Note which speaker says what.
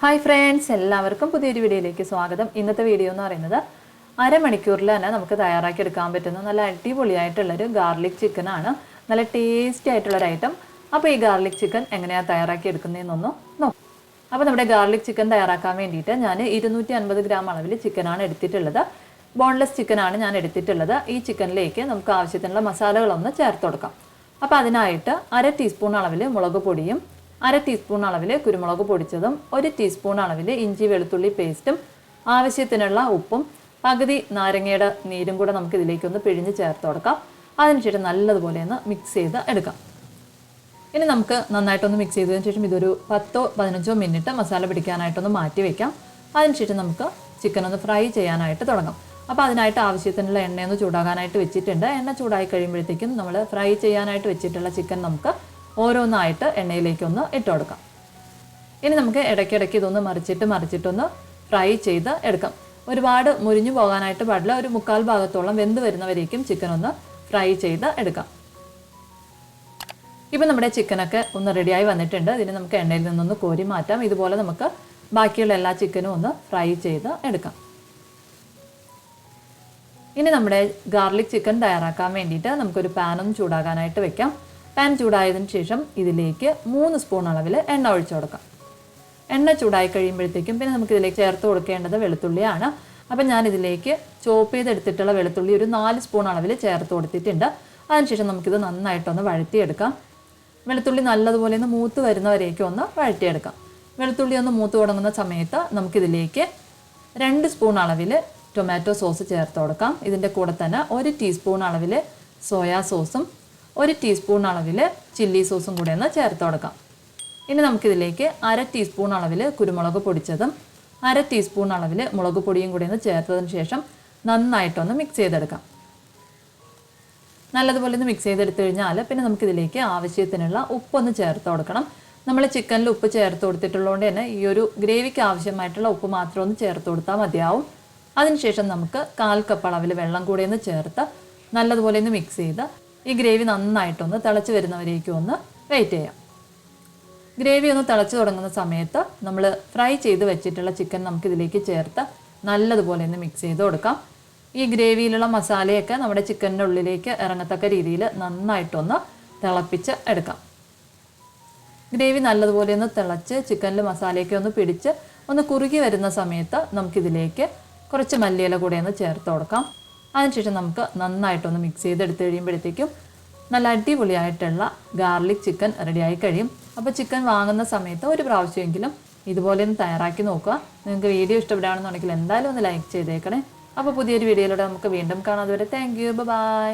Speaker 1: Hi friends എല്ലാവർക്കും പുതിയൊരു വീഡിയോയിലേക്ക് സ്വാഗതം. ഇന്നത്തെ വീഡിയോ എന്ന് പറയുന്നത് അരമണിക്കൂറിൽ തന്നെ നമുക്ക് തയ്യാറാക്കി എടുക്കാൻ പറ്റുന്ന നല്ല അടിപൊളിയായിട്ടുള്ളൊരു ഗാർലിക് ചിക്കൻ ആണ്. നല്ല ടേസ്റ്റി ആയിട്ടുള്ളൊരു ഐറ്റം അപ്പോൾ ഈ ഗാർലിക് ചിക്കൻ എങ്ങനെയാണ് തയ്യാറാക്കി എടുക്കുന്നതെന്നൊന്നും നോക്കാം. അപ്പോൾ നമ്മുടെ ഗാർലിക് ചിക്കൻ തയ്യാറാക്കാൻ വേണ്ടിയിട്ട് ഞാൻ ഇരുന്നൂറ്റി അൻപത് ഗ്രാം അളവിൽ ചിക്കനാണ് എടുത്തിട്ടുള്ളത്. ബോൺലെസ് ചിക്കനാണ് ഞാൻ എടുത്തിട്ടുള്ളത്. ഈ ചിക്കനിലേക്ക് നമുക്ക് ആവശ്യത്തിനുള്ള മസാലകളൊന്ന് ചേർത്ത് കൊടുക്കാം. അപ്പോൾ അതിനായിട്ട് അര ടീസ്പൂൺ അളവിൽ മുളക് പൊടിയും അര ടീസ്പൂൺ അളവിൽ കുരുമുളക് പൊടിച്ചതും ഒരു ടീസ്പൂൺ അളവിൽ ഇഞ്ചി വെളുത്തുള്ളി പേസ്റ്റും ആവശ്യത്തിനുള്ള ഉപ്പും പകുതി നാരങ്ങയുടെ നീരും കൂടെ നമുക്ക് ഇതിലേക്കൊന്ന് പിഴിഞ്ഞ് ചേർത്ത് കൊടുക്കാം. അതിനുശേഷം നല്ലതുപോലെ ഒന്ന് മിക്സ് ചെയ്ത് എടുക്കാം. ഇനി നമുക്ക് നന്നായിട്ടൊന്ന് മിക്സ് ചെയ്തതിന് ശേഷം ഇതൊരു പത്തോ പതിനഞ്ചോ മിനിറ്റ് മസാല പിടിക്കാനായിട്ടൊന്ന് മാറ്റി വെക്കാം. അതിനുശേഷം നമുക്ക് ചിക്കൻ ഒന്ന് ഫ്രൈ ചെയ്യാനായിട്ട് തുടങ്ങാം. അപ്പോൾ അതിനായിട്ട് ആവശ്യത്തിനുള്ള എണ്ണയൊന്ന് ചൂടാകാനായിട്ട് വെച്ചിട്ടുണ്ട്. എണ്ണ ചൂടായി കഴിയുമ്പോഴത്തേക്കും നമ്മൾ ഫ്രൈ ചെയ്യാനായിട്ട് വെച്ചിട്ടുള്ള ചിക്കൻ നമുക്ക് ഓരോന്നായിട്ട് എണ്ണയിലേക്കൊന്ന് ഇട്ട് കൊടുക്കാം ഇനി നമുക്ക് ഇടയ്ക്കിടയ്ക്ക് ഇതൊന്ന് മറിച്ചിട്ട് മറിച്ചിട്ടൊന്ന് ഫ്രൈ ചെയ്ത് എടുക്കാം. ഒരുപാട് മുരിഞ്ഞു പോകാനായിട്ട് പാടില്ല. ഒരു മുക്കാൽ ഭാഗത്തോളം വെന്ത് വരുന്നവരേക്കും ചിക്കൻ ഒന്ന് ഫ്രൈ ചെയ്ത് എടുക്കാം. ഇപ്പം നമ്മുടെ ചിക്കനൊക്കെ ഒന്ന് റെഡിയായി വന്നിട്ടുണ്ട്. ഇതിന് നമുക്ക് എണ്ണയിൽ നിന്നൊന്ന് കോരി മാറ്റാം. ഇതുപോലെ നമുക്ക് ബാക്കിയുള്ള എല്ലാ ചിക്കനും ഒന്ന് ഫ്രൈ ചെയ്ത് എടുക്കാം. ഇനി നമ്മുടെ ഗാർലിക് ചിക്കൻ തയ്യാറാക്കാൻ വേണ്ടിയിട്ട് നമുക്കൊരു പാനൊന്ന് ചൂടാകാനായിട്ട് വെക്കാം. പാൻ ചൂടായതിന് ശേഷം ഇതിലേക്ക് മൂന്ന് സ്പൂൺ അളവിൽ എണ്ണ ഒഴിച്ചു കൊടുക്കാം. എണ്ണ ചൂടായി കഴിയുമ്പോഴത്തേക്കും പിന്നെ നമുക്ക് ഇതിലേക്ക് ചേർത്ത് കൊടുക്കേണ്ടത് വെളുത്തുള്ളിയാണ്. അപ്പം ഞാൻ ഇതിലേക്ക് ചോപ്പ് ചെയ്തെടുത്തിട്ടുള്ള വെളുത്തുള്ളി ഒരു നാല് സ്പൂൺ അളവിൽ ചേർത്ത് കൊടുത്തിട്ടുണ്ട്. അതിനുശേഷം നമുക്കിത് നന്നായിട്ടൊന്ന് വഴറ്റിയെടുക്കാം. വെളുത്തുള്ളി നല്ലതുപോലെ ഒന്ന് മൂത്ത് വരുന്നവരേക്കും ഒന്ന് വഴറ്റിയെടുക്കാം. വെളുത്തുള്ളി ഒന്ന് മൂത്ത് തുടങ്ങുന്ന സമയത്ത് നമുക്കിതിലേക്ക് രണ്ട് സ്പൂൺ അളവിൽ ടൊമാറ്റോ സോസ് ചേർത്ത് കൊടുക്കാം. ഇതിന്റെ കൂടെ തന്നെ ഒരു ടീസ്പൂൺ അളവിൽ സോയാ സോസും ഒരു ടീസ്പൂൺ അളവിൽ ചില്ലി സോസും കൂടെ ഒന്ന് ചേർത്ത് കൊടുക്കാം. ഇനി നമുക്കിതിലേക്ക് അര ടീസ്പൂൺ അളവിൽ കുരുമുളക് പൊടിച്ചതും അര ടീസ്പൂൺ അളവിൽ മുളക് പൊടിയും കൂടി ഒന്ന് ചേർത്തതിന് ശേഷം നന്നായിട്ടൊന്ന് മിക്സ് ചെയ്തെടുക്കാം. നല്ലതുപോലെ ഒന്ന് മിക്സ് ചെയ്തെടുത്തു കഴിഞ്ഞാൽ പിന്നെ നമുക്കിതിലേക്ക് ആവശ്യത്തിനുള്ള ഉപ്പൊന്ന് ചേർത്ത് കൊടുക്കണം. നമ്മൾ ചിക്കനിൽ ഉപ്പ് ചേർത്ത് കൊടുത്തിട്ടുള്ളതുകൊണ്ട് തന്നെ ഈ ഒരു ഗ്രേവിക്ക് ആവശ്യമായിട്ടുള്ള ഉപ്പ് മാത്രം ഒന്ന് ചേർത്ത് കൊടുത്താൽ മതിയാവും. അതിനുശേഷം നമുക്ക് കാൽ കപ്പ് അളവിൽ വെള്ളം കൂടി ഒന്ന് ചേർത്ത് നല്ലതുപോലെ ഒന്ന് മിക്സ് ചെയ്ത് ഈ ഗ്രേവി നന്നായിട്ടൊന്ന് തിളച്ച് വരുന്നവരേക്കും ഒന്ന് വെയിറ്റ് ചെയ്യാം. ഗ്രേവി ഒന്ന് തിളച്ച് തുടങ്ങുന്ന സമയത്ത് നമ്മൾ ഫ്രൈ ചെയ്ത് വെച്ചിട്ടുള്ള ചിക്കൻ നമുക്കിതിലേക്ക് ചേർത്ത് നല്ലതുപോലെ ഒന്ന് മിക്സ് ചെയ്ത് കൊടുക്കാം. ഈ ഗ്രേവിയിലുള്ള മസാലയൊക്കെ നമ്മുടെ ചിക്കന്റെ ഉള്ളിലേക്ക് ഇറങ്ങത്തക്ക രീതിയിൽ നന്നായിട്ടൊന്ന് തിളപ്പിച്ച് എടുക്കാം. ഗ്രേവി നല്ലതുപോലെ ഒന്ന് തിളച്ച് ചിക്കനിൽ മസാലയൊക്കെ ഒന്ന് പിടിച്ച് ഒന്ന് കുറുകി വരുന്ന സമയത്ത് നമുക്കിതിലേക്ക് കുറച്ച് മല്ലിയില കൂടെ ഒന്ന് ചേർത്ത് കൊടുക്കാം. അതിനുശേഷം നമുക്ക് നന്നായിട്ടൊന്ന് മിക്സ് ചെയ്തെടുത്ത് കഴിയുമ്പോഴത്തേക്കും നല്ല അടിപൊളിയായിട്ടുള്ള ഗാർലിക് ചിക്കൻ റെഡിയായി കഴിയും. അപ്പോൾ ചിക്കൻ വാങ്ങുന്ന സമയത്ത് ഒരു പ്രാവശ്യമെങ്കിലും ഇതുപോലെ ഒന്ന് തയ്യാറാക്കി നോക്കുക. നിങ്ങൾക്ക് വീഡിയോ ഇഷ്ടപ്പെടുകയാണെന്നുണ്ടെങ്കിൽ എന്തായാലും ഒന്ന് ലൈക്ക് ചെയ്തേക്കണേ. അപ്പോൾ പുതിയൊരു വീഡിയോയിലൂടെ നമുക്ക് വീണ്ടും കാണാം. അതുവരെ താങ്ക് യു ബൈ